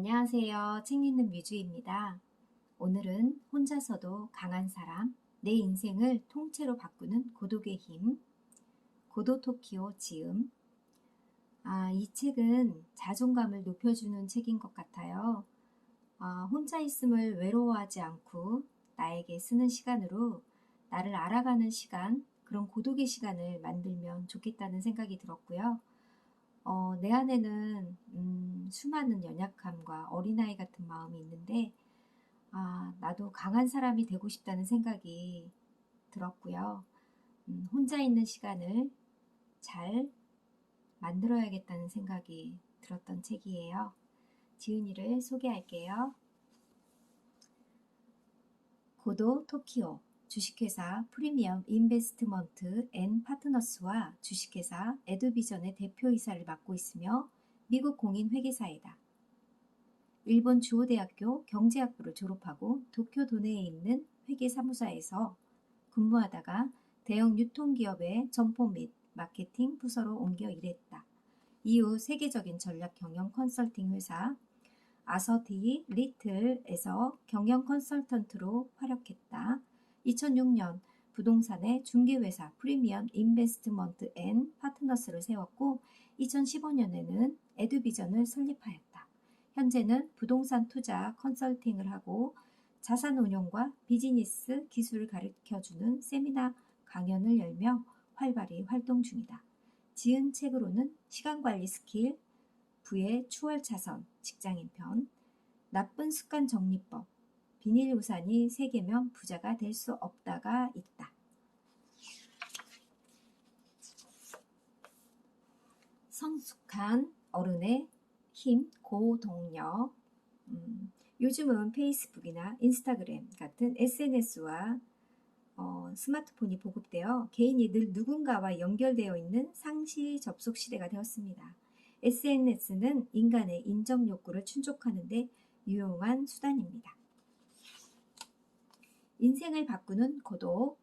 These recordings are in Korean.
안녕하세요. 책 읽는 뮤주입니다. 오늘은 혼자서도 강한 사람, 내 인생을 통째로 바꾸는 고독의 힘, 고도 토키오 지음. 아, 이 책은 자존감을 높여주는 책인 것 같아요. 아, 혼자 있음을 외로워하지 않고 나에게 쓰는 시간으로 나를 알아가는 시간, 그런 고독의 시간을 만들면 좋겠다는 생각이 들었고요. 어, 내 안에는 음, 수많은 연약함과 어린아이 같은 마음이 있는데 아, 나도 강한 사람이 되고 싶다는 생각이 들었고요. 음, 혼자 있는 시간을 잘 만들어야겠다는 생각이 들었던 책이에요. 지은이를 소개할게요. 고도 토키오 주식회사 프리미엄 인베스트먼트 앤 파트너스와 주식회사 에듀비전의 대표이사를 맡고 있으며 미국 공인 회계사이다. 일본 주호대학교 경제학부를 졸업하고 도쿄 도내에 있는 회계사무사에서 근무하다가 대형 유통기업의 점포 및 마케팅 부서로 옮겨 일했다. 이후 세계적인 전략 경영 컨설팅 회사 아서티 리틀에서 경영 컨설턴트로 활약했다. 2006년 부동산의 중개회사 프리미엄 인베스트먼트 앤 파트너스를 세웠고 2015년에는 에듀비전을 설립하였다. 현재는 부동산 투자 컨설팅을 하고 자산 운용과 비즈니스 기술을 가르쳐주는 세미나 강연을 열며 활발히 활동 중이다. 지은 책으로는 시간관리 스킬, 부의 추월 차선, 직장인 편, 나쁜 습관 정리법, 비닐 우산이 세 개면 부자가 될 수 없다가 있다. 성숙한 어른의 힘, 고동력. 음, 요즘은 페이스북이나 인스타그램 같은 SNS와 어, 스마트폰이 보급되어 개인이 늘 누군가와 연결되어 있는 상시 접속 시대가 되었습니다. SNS는 인간의 인정 욕구를 충족하는데 유용한 수단입니다. 인생을 바꾸는 고독.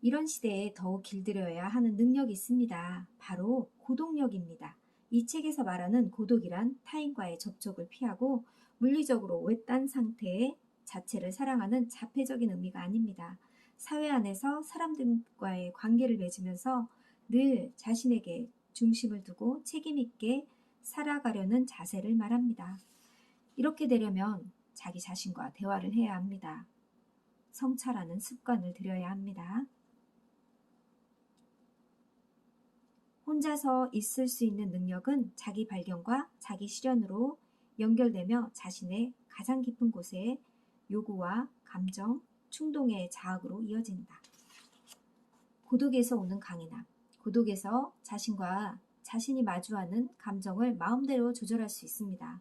이런 시대에 더욱 길들여야 하는 능력이 있습니다. 바로 고독력입니다. 이 책에서 말하는 고독이란 타인과의 접촉을 피하고 물리적으로 외딴 상태의 자체를 사랑하는 자폐적인 의미가 아닙니다. 사회 안에서 사람들과의 관계를 맺으면서 늘 자신에게 중심을 두고 책임있게 살아가려는 자세를 말합니다. 이렇게 되려면 자기 자신과 대화를 해야 합니다. 성찰하는 습관을 들여야 합니다. 혼자서 있을 수 있는 능력은 자기 발견과 자기 실현으로 연결되며 자신의 가장 깊은 곳에 요구와 감정, 충동의 자학으로 이어진다. 고독에서 오는 강인함. 고독에서 자신과 자신이 마주하는 감정을 마음대로 조절할 수 있습니다.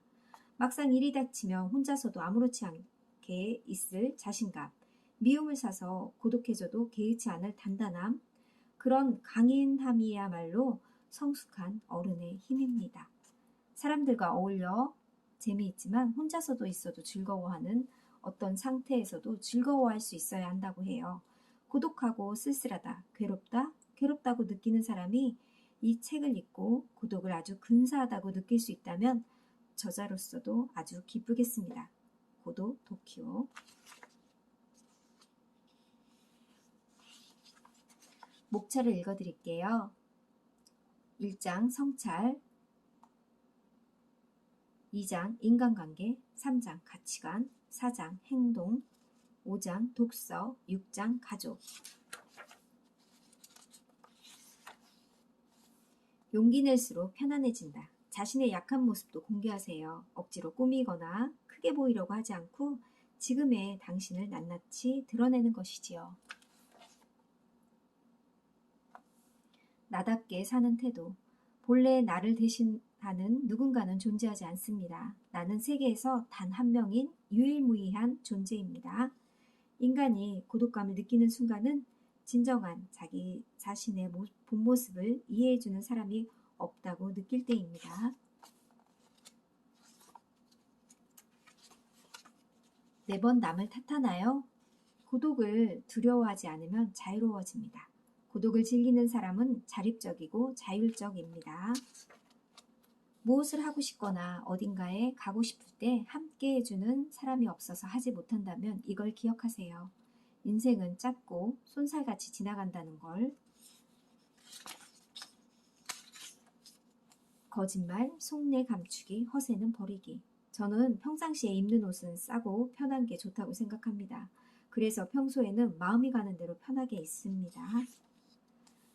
막상 일이 닥치면 혼자서도 아무렇지 않게 있을 자신감. 미움을 사서 고독해져도 개의치 않을 단단함, 그런 강인함이야말로 성숙한 어른의 힘입니다. 사람들과 어울려 재미있지만 혼자서도 있어도 즐거워하는 어떤 상태에서도 즐거워할 수 있어야 한다고 해요. 고독하고 쓸쓸하다, 괴롭다, 괴롭다고 느끼는 사람이 이 책을 읽고 고독을 아주 근사하다고 느낄 수 있다면 저자로서도 아주 기쁘겠습니다. 고독 도키오 목차를 읽어드릴게요. 1장 성찰 2장 인간관계 3장 가치관 4장 행동 5장 독서 6장 가족 용기 낼수록 편안해진다. 자신의 약한 모습도 공개하세요. 억지로 꾸미거나 크게 보이려고 하지 않고 지금의 당신을 낱낱이 드러내는 것이지요. 나답게 사는 태도. 본래 나를 대신하는 누군가는 존재하지 않습니다. 나는 세계에서 단 한 명인 유일무이한 존재입니다. 인간이 고독감을 느끼는 순간은 진정한 자기 자신의 본 모습을 이해해주는 사람이 없다고 느낄 때입니다. 매번 남을 탓하나요? 고독을 두려워하지 않으면 자유로워집니다. 고독을 즐기는 사람은 자립적이고 자율적입니다. 무엇을 하고 싶거나 어딘가에 가고 싶을 때 함께 해주는 사람이 없어서 하지 못한다면 이걸 기억하세요. 인생은 짧고 쏜살같이 지나간다는 걸. 거짓말, 속내 감추기, 허세는 버리기. 저는 평상시에 입는 옷은 싸고 편한 게 좋다고 생각합니다. 그래서 평소에는 마음이 가는 대로 편하게 있습니다.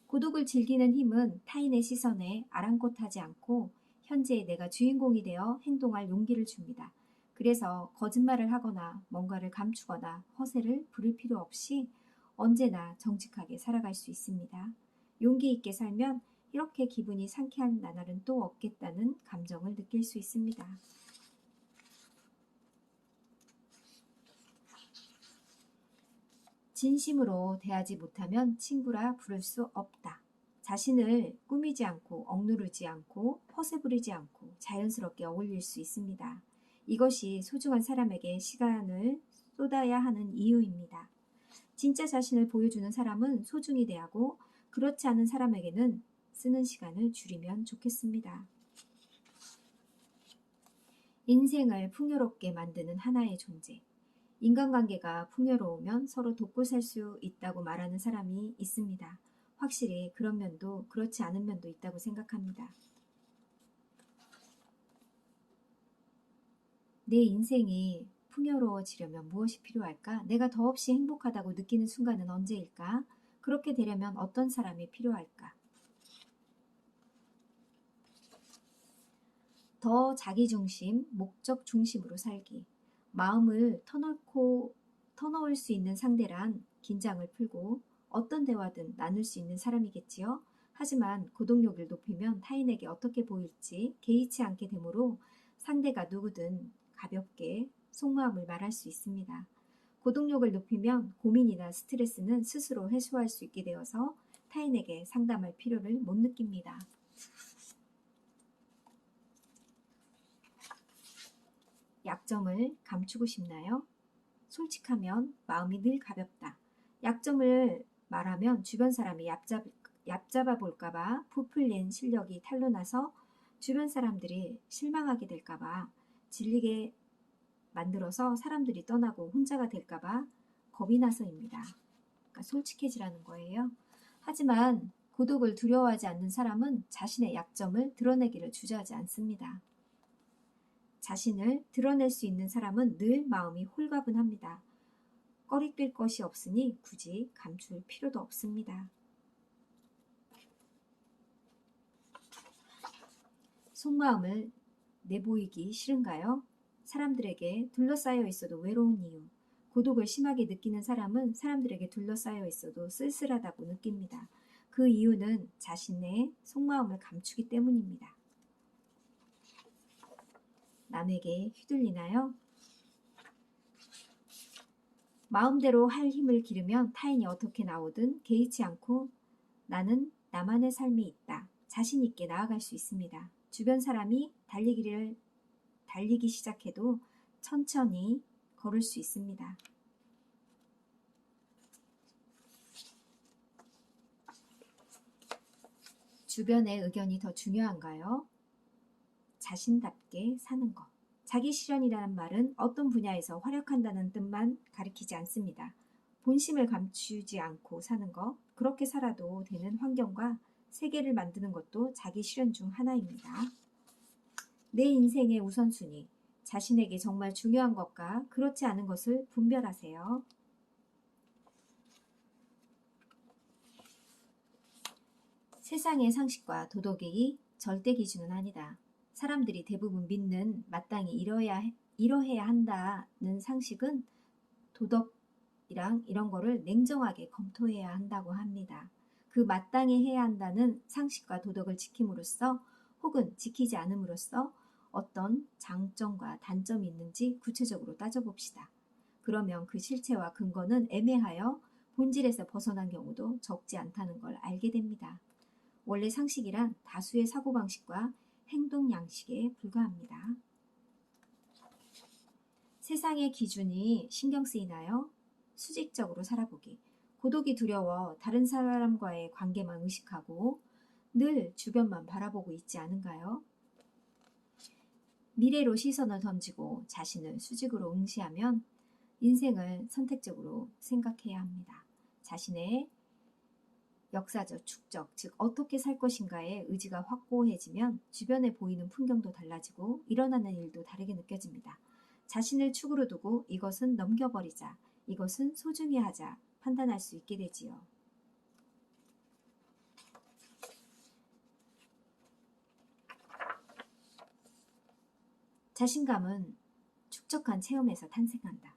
고독을 즐기는 힘은 타인의 시선에 아랑곳하지 않고 현재 내가 주인공이 되어 행동할 용기를 줍니다. 그래서 거짓말을 하거나 뭔가를 감추거나 허세를 부릴 필요 없이 언제나 정직하게 살아갈 수 있습니다. 용기 있게 살면 이렇게 기분이 상쾌한 나날은 또 없겠다는 감정을 느낄 수 있습니다. 진심으로 대하지 못하면 친구라 부를 수 없다. 자신을 꾸미지 않고 억누르지 않고 허세 부리지 않고 자연스럽게 어울릴 수 있습니다. 이것이 소중한 사람에게 시간을 쏟아야 하는 이유입니다. 진짜 자신을 보여주는 사람은 소중히 대하고 그렇지 않은 사람에게는 쓰는 시간을 줄이면 좋겠습니다. 인생을 풍요롭게 만드는 하나의 존재. 인간관계가 풍요로우면 서로 돕고 살 수 있다고 말하는 사람이 있습니다. 확실히 그런 면도 그렇지 않은 면도 있다고 생각합니다. 내 인생이 풍요로워지려면 무엇이 필요할까? 내가 더없이 행복하다고 느끼는 순간은 언제일까? 그렇게 되려면 어떤 사람이 필요할까? 더 자기 중심, 목적 중심으로 살기. 마음을 터놓고 터놓을 수 있는 상대란 긴장을 풀고 어떤 대화든 나눌 수 있는 사람이겠지요. 하지만 고동력을 높이면 타인에게 어떻게 보일지 개의치 않게 되므로 상대가 누구든 가볍게 속마음을 말할 수 있습니다. 고동력을 높이면 고민이나 스트레스는 스스로 해소할 수 있게 되어서 타인에게 상담할 필요를 못 느낍니다. 약점을 감추고 싶나요? 솔직하면 마음이 늘 가볍다. 약점을 말하면 주변 사람이 얕잡, 얕잡아 볼까봐 부풀린 실력이 탄로나서 주변 사람들이 실망하게 될까봐 질리게 만들어서 사람들이 떠나고 혼자가 될까봐 겁이 나서입니다. 그러니까 솔직해지라는 거예요. 하지만 고독을 두려워하지 않는 사람은 자신의 약점을 드러내기를 주저하지 않습니다. 자신을 드러낼 수 있는 사람은 늘 마음이 홀가분합니다. 꺼리낄 것이 없으니 굳이 감출 필요도 없습니다. 속마음을 내보이기 싫은가요? 사람들에게 둘러싸여 있어도 외로운 이유. 고독을 심하게 느끼는 사람은 사람들에게 둘러싸여 있어도 쓸쓸하다고 느낍니다. 그 이유는 자신의 속마음을 감추기 때문입니다. 남에게 휘둘리나요? 마음대로 할 힘을 기르면 타인이 어떻게 나오든 개의치 않고 나는 나만의 삶이 있다. 자신 있게 나아갈 수 있습니다. 주변 사람이 달리기를 달리기 시작해도 천천히 걸을 수 있습니다. 주변의 의견이 더 중요한가요? 자신답게 사는 것. 자기 실현이라는 말은 어떤 분야에서 활약한다는 뜻만 가리키지 않습니다. 본심을 감추지 않고 사는 것, 그렇게 살아도 되는 환경과 세계를 만드는 것도 자기 실현 중 하나입니다. 내 인생의 우선순위, 자신에게 정말 중요한 것과 그렇지 않은 것을 분별하세요. 세상의 상식과 도덕이 절대 기준은 아니다. 사람들이 대부분 믿는 마땅히 이러야, 이러해야 한다는 상식은 도덕이랑 이런 거를 냉정하게 검토해야 한다고 합니다. 그 마땅히 해야 한다는 상식과 도덕을 지킴으로써 혹은 지키지 않음으로써 어떤 장점과 단점이 있는지 구체적으로 따져봅시다. 그러면 그 실체와 근거는 애매하여 본질에서 벗어난 경우도 적지 않다는 걸 알게 됩니다. 원래 상식이란 다수의 사고방식과 행동 양식에 불과합니다. 세상의 기준이 신경 쓰이나요? 수직적으로 살아보기. 고독이 두려워 다른 사람과의 관계만 의식하고 늘 주변만 바라보고 있지 않은가요? 미래로 시선을 던지고 자신을 수직으로 응시하면 인생을 선택적으로 생각해야 합니다. 자신의 역사적 축적, 즉 어떻게 살 것인가에 의지가 확고해지면 주변에 보이는 풍경도 달라지고 일어나는 일도 다르게 느껴집니다. 자신을 축으로 두고 이것은 넘겨버리자, 이것은 소중히 하자 판단할 수 있게 되지요. 자신감은 축적한 체험에서 탄생한다.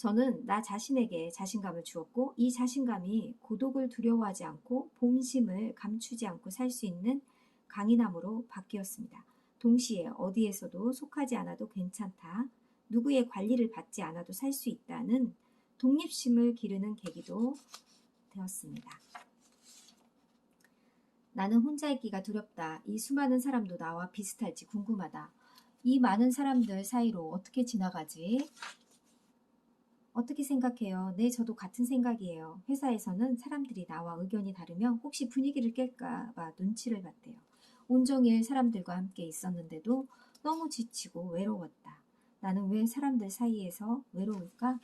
저는 나 자신에게 자신감을 주었고 이 자신감이 고독을 두려워하지 않고 본심을 감추지 않고 살 수 있는 강인함으로 바뀌었습니다. 동시에 어디에서도 속하지 않아도 괜찮다. 누구의 관리를 받지 않아도 살 수 있다는 독립심을 기르는 계기도 되었습니다. 나는 혼자 있기가 두렵다. 이 수많은 사람도 나와 비슷할지 궁금하다. 이 많은 사람들 사이로 어떻게 지나가지? 어떻게 생각해요? 네, 저도 같은 생각이에요. 회사에서는 사람들이 나와 의견이 다르면 혹시 분위기를 깰까봐 눈치를 봤대요. 온종일 사람들과 함께 있었는데도 너무 지치고 외로웠다. 나는 왜 사람들 사이에서 외로울까?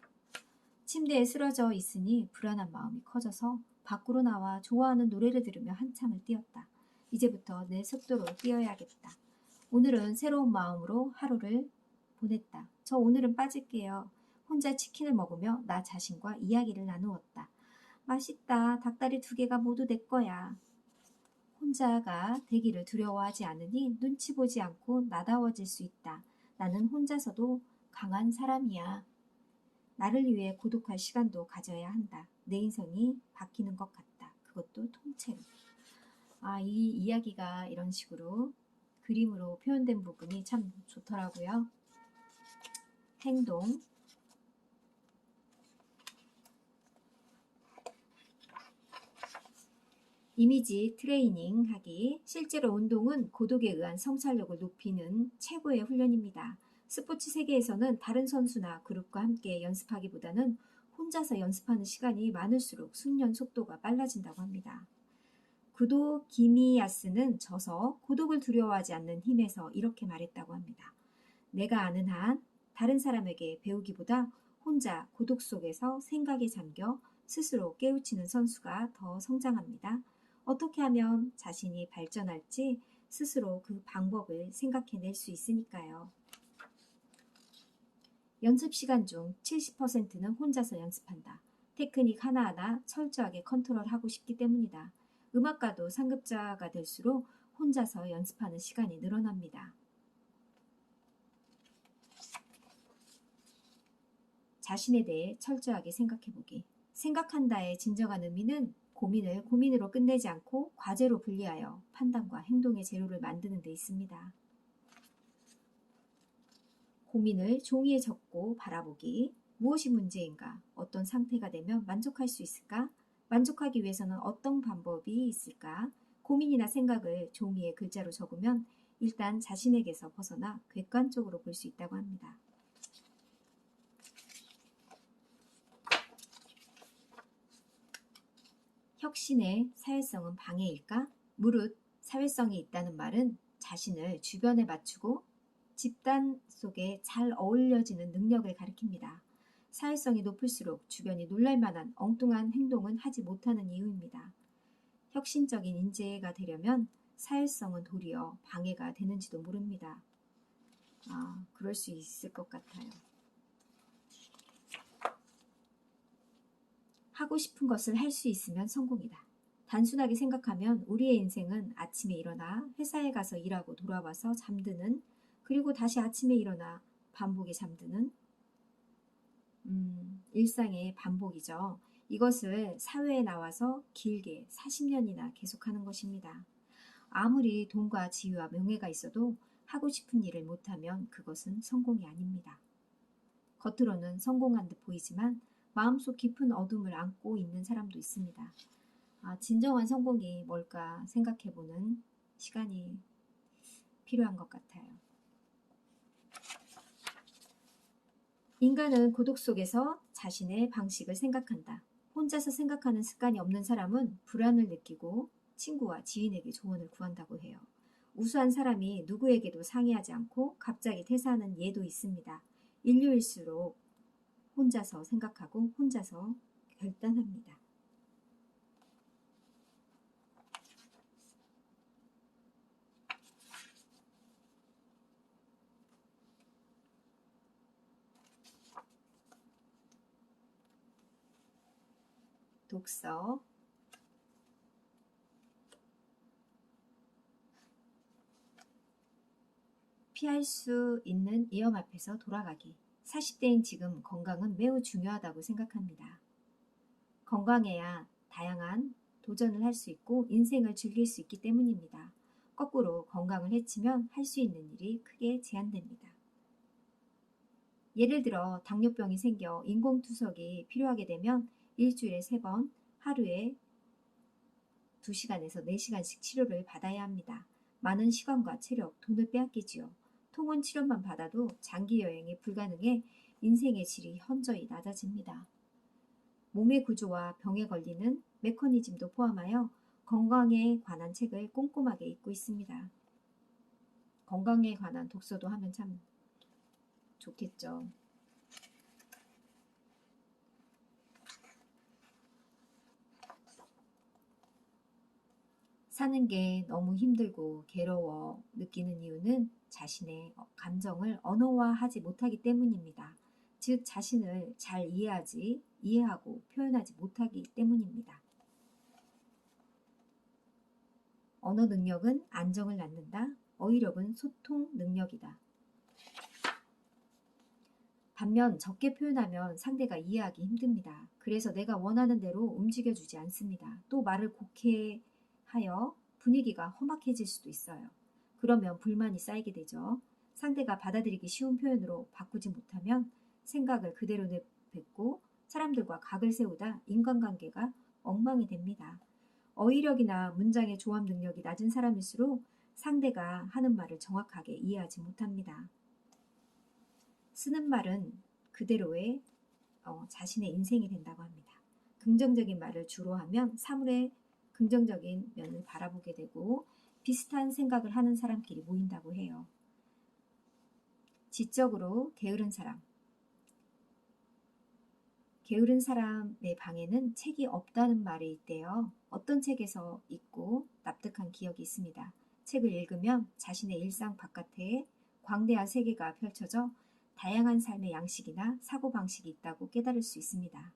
침대에 쓰러져 있으니 불안한 마음이 커져서 밖으로 나와 좋아하는 노래를 들으며 한참을 뛰었다. 이제부터 내 속도로 뛰어야겠다. 오늘은 새로운 마음으로 하루를 보냈다. 저 오늘은 빠질게요. 혼자 치킨을 먹으며 나 자신과 이야기를 나누었다. 맛있다. 닭다리 두 개가 모두 내 거야. 혼자가 되기를 두려워하지 않으니 눈치 보지 않고 나다워질 수 있다. 나는 혼자서도 강한 사람이야. 나를 위해 고독할 시간도 가져야 한다. 내 인생이 바뀌는 것 같다. 그것도 통째로. 아, 이 이야기가 이런 식으로 그림으로 표현된 부분이 참 좋더라고요. 행동. 이미지 트레이닝 하기. 실제로 운동은 고독에 의한 성찰력을 높이는 최고의 훈련입니다. 스포츠 세계에서는 다른 선수나 그룹과 함께 연습하기보다는 혼자서 연습하는 시간이 많을수록 숙련 속도가 빨라진다고 합니다. 구도 기미야스는 져서 고독을 두려워하지 않는 힘에서 이렇게 말했다고 합니다. 내가 아는 한 다른 사람에게 배우기보다 혼자 고독 속에서 생각에 잠겨 스스로 깨우치는 선수가 더 성장합니다. 어떻게 하면 자신이 발전할지 스스로 그 방법을 생각해낼 수 있으니까요. 연습 시간 중 70%는 혼자서 연습한다. 테크닉 하나하나 철저하게 컨트롤하고 싶기 때문이다. 음악가도 상급자가 될수록 혼자서 연습하는 시간이 늘어납니다. 자신에 대해 철저하게 생각해보기. 생각한다의 진정한 의미는 고민을 고민으로 끝내지 않고 과제로 분리하여 판단과 행동의 재료를 만드는 데 있습니다. 고민을 종이에 적고 바라보기. 무엇이 문제인가? 어떤 상태가 되면 만족할 수 있을까? 만족하기 위해서는 어떤 방법이 있을까? 고민이나 생각을 종이에 글자로 적으면 일단 자신에게서 벗어나 객관적으로 볼 수 있다고 합니다. 혁신의 사회성은 방해일까? 무릇 사회성이 있다는 말은 자신을 주변에 맞추고 집단 속에 잘 어울려지는 능력을 가리킵니다. 사회성이 높을수록 주변이 놀랄 만한 엉뚱한 행동은 하지 못하는 이유입니다. 혁신적인 인재가 되려면 사회성은 도리어 방해가 되는지도 모릅니다. 아, 그럴 수 있을 것 같아요. 하고 싶은 것을 할 수 있으면 성공이다. 단순하게 생각하면 우리의 인생은 아침에 일어나 회사에 가서 일하고 돌아와서 잠드는 그리고 다시 아침에 일어나 반복에 잠드는 음, 일상의 반복이죠. 이것을 사회에 나와서 길게 40년이나 계속하는 것입니다. 아무리 돈과 지위와 명예가 있어도 하고 싶은 일을 못하면 그것은 성공이 아닙니다. 겉으로는 성공한 듯 보이지만 마음속 깊은 어둠을 안고 있는 사람도 있습니다. 아, 진정한 성공이 뭘까 생각해보는 시간이 필요한 것 같아요. 인간은 고독 속에서 자신의 방식을 생각한다. 혼자서 생각하는 습관이 없는 사람은 불안을 느끼고 친구와 지인에게 조언을 구한다고 해요. 우수한 사람이 누구에게도 상의하지 않고 갑자기 퇴사하는 예도 있습니다. 인류일수록 혼자서 생각하고 혼자서 결단합니다. 독서 피할 수 있는 위험 앞에서 돌아가기. 40대인 지금 건강은 매우 중요하다고 생각합니다. 건강해야 다양한 도전을 할 수 있고 인생을 즐길 수 있기 때문입니다. 거꾸로 건강을 해치면 할 수 있는 일이 크게 제한됩니다. 예를 들어 당뇨병이 생겨 인공투석이 필요하게 되면 일주일에 3번 하루에 2시간에서 4시간씩 치료를 받아야 합니다. 많은 시간과 체력, 돈을 빼앗기지요. 통원 치료만 받아도 장기 여행이 불가능해 인생의 질이 현저히 낮아집니다. 몸의 구조와 병에 걸리는 메커니즘도 포함하여 건강에 관한 책을 꼼꼼하게 읽고 있습니다. 건강에 관한 독서도 하면 참 좋겠죠. 사는 게 너무 힘들고 괴로워 느끼는 이유는 자신의 감정을 언어화하지 못하기 때문입니다. 즉, 자신을 잘 이해하지, 이해하고 표현하지 못하기 때문입니다. 언어 능력은 안정을 낳는다. 어휘력은 소통 능력이다. 반면 적게 표현하면 상대가 이해하기 힘듭니다. 그래서 내가 원하는 대로 움직여주지 않습니다. 또 말을 곡해 하여 분위기가 험악해질 수도 있어요. 그러면 불만이 쌓이게 되죠. 상대가 받아들이기 쉬운 표현으로 바꾸지 못하면 생각을 그대로 내뱉고 사람들과 각을 세우다 인간관계가 엉망이 됩니다. 어휘력이나 문장의 조합 능력이 낮은 사람일수록 상대가 하는 말을 정확하게 이해하지 못합니다. 쓰는 말은 그대로의 어, 자신의 인생이 된다고 합니다. 긍정적인 말을 주로 하면 사물의 긍정적인 면을 바라보게 되고 비슷한 생각을 하는 사람끼리 모인다고 해요. 지적으로 게으른 사람. 게으른 사람의 방에는 책이 없다는 말이 있대요. 어떤 책에서 읽고 납득한 기억이 있습니다. 책을 읽으면 자신의 일상 바깥에 광대한 세계가 펼쳐져 다양한 삶의 양식이나 사고방식이 있다고 깨달을 수 있습니다.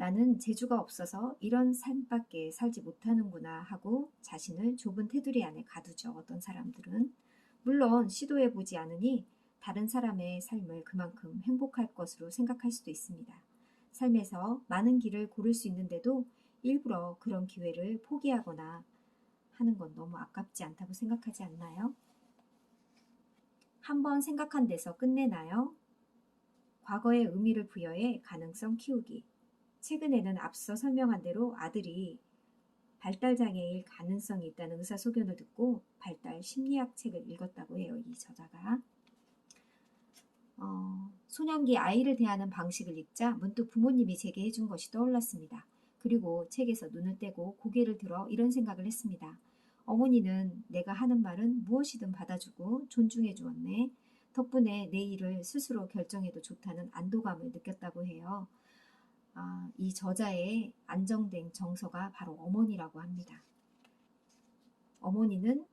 나는 재주가 없어서 이런 삶밖에 살지 못하는구나 하고 자신을 좁은 테두리 안에 가두죠. 어떤 사람들은. 물론 시도해 보지 않으니 다른 사람의 삶을 그만큼 행복할 것으로 생각할 수도 있습니다. 삶에서 많은 길을 고를 수 있는데도 일부러 그런 기회를 포기하거나 하는 건 너무 아깝지 않다고 생각하지 않나요? 한번 생각한 데서 끝내나요? 과거의 의미를 부여해 가능성 키우기. 최근에는 앞서 설명한 대로 아들이 발달장애일 가능성이 있다는 의사소견을 듣고 발달 심리학 책을 읽었다고 해요. 이 저자가. 어, 소년기 아이를 대하는 방식을 읽자 문득 부모님이 제게 해준 것이 떠올랐습니다. 그리고 책에서 눈을 떼고 고개를 들어 이런 생각을 했습니다. 어머니는 내가 하는 말은 무엇이든 받아주고 존중해 주었네. 덕분에 내 일을 스스로 결정해도 좋다는 안도감을 느꼈다고 해요. 아, 이 저자의 안정된 정서가 바로 어머니라고 합니다. 어머니는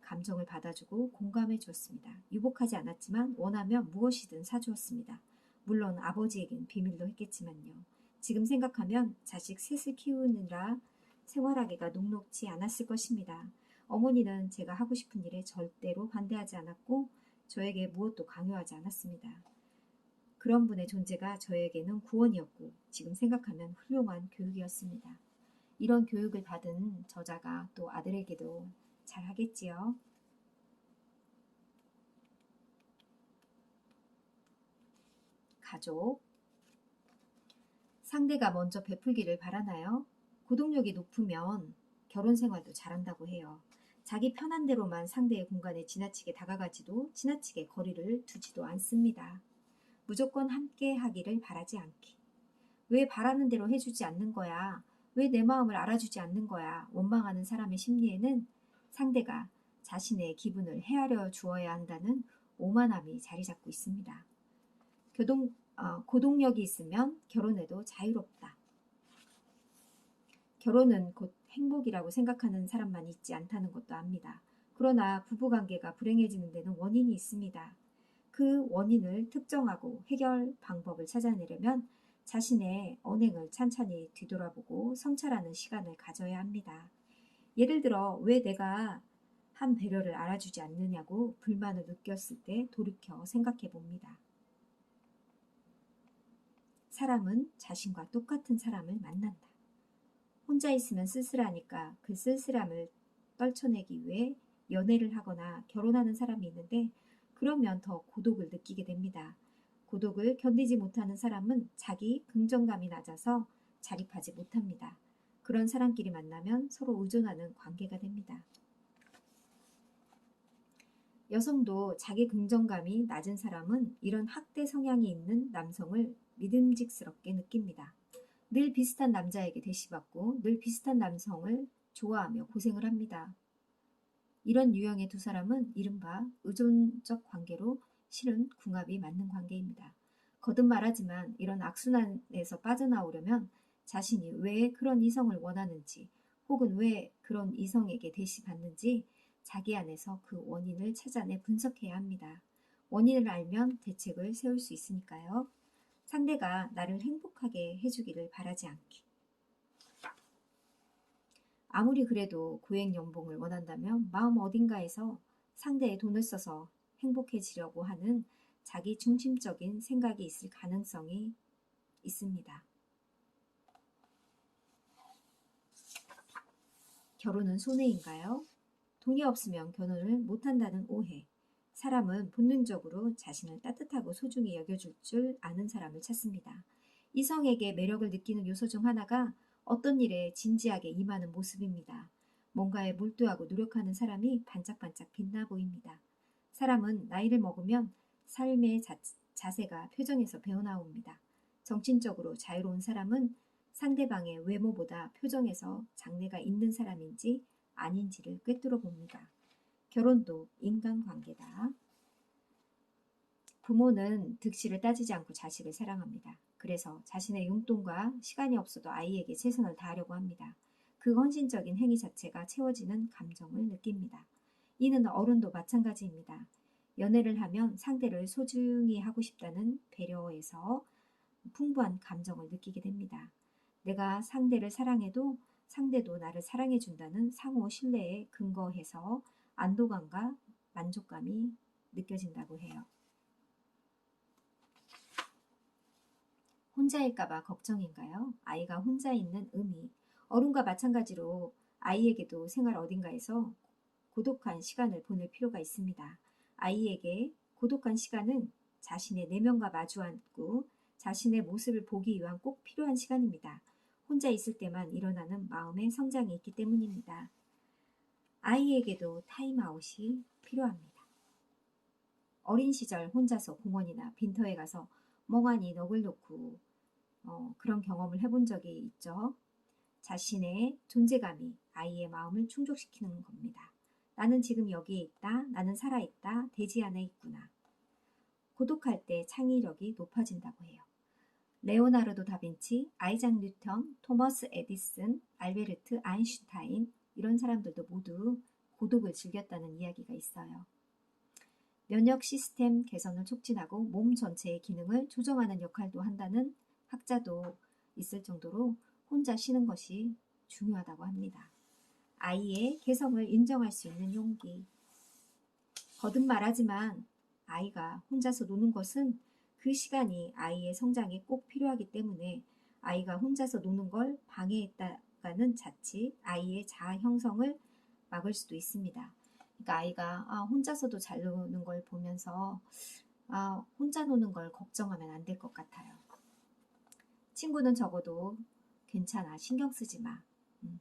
감정을 받아주고 공감해 주었습니다. 유복하지 않았지만 원하면 무엇이든 사주었습니다. 물론 아버지에겐 비밀로 했겠지만요. 지금 생각하면 자식 셋을 키우느라 생활하기가 녹록지 않았을 것입니다. 어머니는 제가 하고 싶은 일에 절대로 반대하지 않았고 저에게 무엇도 강요하지 않았습니다. 그런 분의 존재가 저에게는 구원이었고 지금 생각하면 훌륭한 교육이었습니다. 이런 교육을 받은 저자가 또 아들에게도 잘 하겠지요. 가족. 상대가 먼저 베풀기를 바라나요? 고동력이 높으면 결혼 생활도 잘한다고 해요. 자기 편한 대로만 상대의 공간에 지나치게 다가가지도 지나치게 거리를 두지도 않습니다. 무조건 함께 하기를 바라지 않기. 왜 바라는 대로 해주지 않는 거야? 왜 내 마음을 알아주지 않는 거야? 원망하는 사람의 심리에는 상대가 자신의 기분을 헤아려 주어야 한다는 오만함이 자리 잡고 있습니다. 교동, 어, 고동력이 있으면 결혼해도 자유롭다. 결혼은 곧 행복이라고 생각하는 사람만 있지 않다는 것도 압니다. 그러나 부부관계가 불행해지는 데는 원인이 있습니다. 그 원인을 특정하고 해결 방법을 찾아내려면 자신의 언행을 찬찬히 뒤돌아보고 성찰하는 시간을 가져야 합니다. 예를 들어 왜 내가 한 배려를 알아주지 않느냐고 불만을 느꼈을 때 돌이켜 생각해 봅니다. 사람은 자신과 똑같은 사람을 만난다. 혼자 있으면 쓸쓸하니까 그 쓸쓸함을 떨쳐내기 위해 연애를 하거나 결혼하는 사람이 있는데 그러면 더 고독을 느끼게 됩니다. 고독을 견디지 못하는 사람은 자기 긍정감이 낮아서 자립하지 못합니다. 그런 사람끼리 만나면 서로 의존하는 관계가 됩니다. 여성도 자기 긍정감이 낮은 사람은 이런 학대 성향이 있는 남성을 믿음직스럽게 느낍니다. 늘 비슷한 남자에게 대시받고 늘 비슷한 남성을 좋아하며 고생을 합니다. 이런 유형의 두 사람은 이른바 의존적 관계로 실은 궁합이 맞는 관계입니다. 거듭 말하지만 이런 악순환에서 빠져나오려면 자신이 왜 그런 이성을 원하는지 혹은 왜 그런 이성에게 대시받는지 자기 안에서 그 원인을 찾아내 분석해야 합니다. 원인을 알면 대책을 세울 수 있으니까요. 상대가 나를 행복하게 해주기를 바라지 않기. 아무리 그래도 고액 연봉을 원한다면 마음 어딘가에서 상대의 돈을 써서 행복해지려고 하는 자기 중심적인 생각이 있을 가능성이 있습니다. 결혼은 손해인가요? 돈이 없으면 결혼을 못한다는 오해. 사람은 본능적으로 자신을 따뜻하고 소중히 여겨줄 줄 아는 사람을 찾습니다. 이성에게 매력을 느끼는 요소 중 하나가 어떤 일에 진지하게 임하는 모습입니다. 뭔가에 몰두하고 노력하는 사람이 반짝반짝 빛나 보입니다. 사람은 나이를 먹으면 삶의 자, 자세가 표정에서 배어나옵니다. 정신적으로 자유로운 사람은 상대방의 외모보다 표정에서 장래가 있는 사람인지 아닌지를 꿰뚫어 봅니다. 결혼도 인간관계다. 부모는 득실을 따지지 않고 자식을 사랑합니다. 그래서 자신의 용돈과 시간이 없어도 아이에게 최선을 다하려고 합니다. 그 헌신적인 행위 자체가 채워지는 감정을 느낍니다. 이는 어른도 마찬가지입니다. 연애를 하면 상대를 소중히 하고 싶다는 배려에서 풍부한 감정을 느끼게 됩니다. 내가 상대를 사랑해도 상대도 나를 사랑해준다는 상호 신뢰에 근거해서 안도감과 만족감이 느껴진다고 해요. 혼자일까봐 걱정인가요? 아이가 혼자 있는 의미. 어른과 마찬가지로 아이에게도 생활 어딘가에서 고독한 시간을 보낼 필요가 있습니다. 아이에게 고독한 시간은 자신의 내면과 마주 앉고 자신의 모습을 보기 위한 꼭 필요한 시간입니다. 혼자 있을 때만 일어나는 마음의 성장이 있기 때문입니다. 아이에게도 타임아웃이 필요합니다. 어린 시절 혼자서 공원이나 빈터에 가서 멍하니 넋을 놓고 어, 그런 경험을 해본 적이 있죠. 자신의 존재감이 아이의 마음을 충족시키는 겁니다. 나는 지금 여기에 있다. 나는 살아있다. 대지 안에 있구나. 고독할 때 창의력이 높아진다고 해요. 레오나르도 다빈치, 아이작 뉴턴, 토머스 에디슨, 알베르트 아인슈타인 이런 사람들도 모두 고독을 즐겼다는 이야기가 있어요. 면역 시스템 개선을 촉진하고 몸 전체의 기능을 조정하는 역할도 한다는 학자도 있을 정도로 혼자 쉬는 것이 중요하다고 합니다. 아이의 개성을 인정할 수 있는 용기. 거듭 말하지만 아이가 혼자서 노는 것은 그 시간이 아이의 성장에 꼭 필요하기 때문에 아이가 혼자서 노는 걸 방해했다가는 자칫 아이의 자아 형성을 막을 수도 있습니다. 그러니까 아이가 아, 혼자서도 잘 노는 걸 보면서 아, 혼자 노는 걸 걱정하면 안 될 것 같아요. 친구는 적어도 괜찮아, 신경 쓰지 마. 음.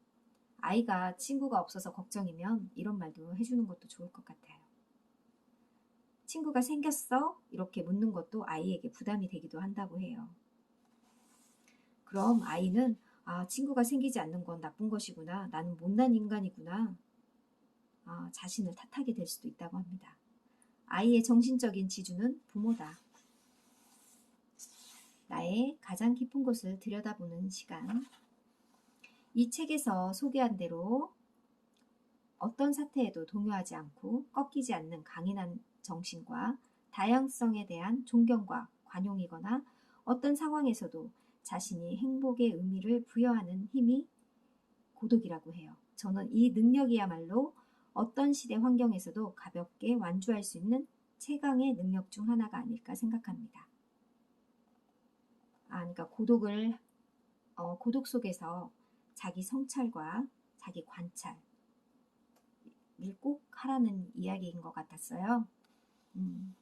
아이가 친구가 없어서 걱정이면 이런 말도 해주는 것도 좋을 것 같아요. 친구가 생겼어? 이렇게 묻는 것도 아이에게 부담이 되기도 한다고 해요. 그럼 아이는 아, 친구가 생기지 않는 건 나쁜 것이구나. 나는 못난 인간이구나. 아, 자신을 탓하게 될 수도 있다고 합니다. 아이의 정신적인 지주는 부모다. 나의 가장 깊은 곳을 들여다보는 시간. 이 책에서 소개한 대로 어떤 사태에도 동요하지 않고 꺾이지 않는 강인한 정신과 다양성에 대한 존경과 관용이거나 어떤 상황에서도 자신이 행복의 의미를 부여하는 힘이 고독이라고 해요. 저는 이 능력이야말로 어떤 시대 환경에서도 가볍게 완주할 수 있는 최강의 능력 중 하나가 아닐까 생각합니다. 아, 그러니까 고독을 어, 고독 속에서 자기 성찰과 자기 관찰 을꼭 하라는 이야기인 것 같았어요. 음.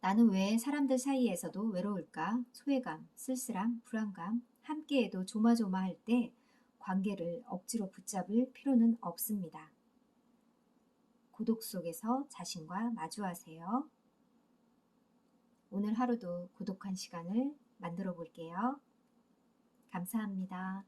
나는 왜 사람들 사이에서도 외로울까? 소외감, 쓸쓸함, 불안감, 함께해도 조마조마할 때 관계를 억지로 붙잡을 필요는 없습니다. 고독 속에서 자신과 마주하세요. 오늘 하루도 고독한 시간을 만들어 볼게요. 감사합니다.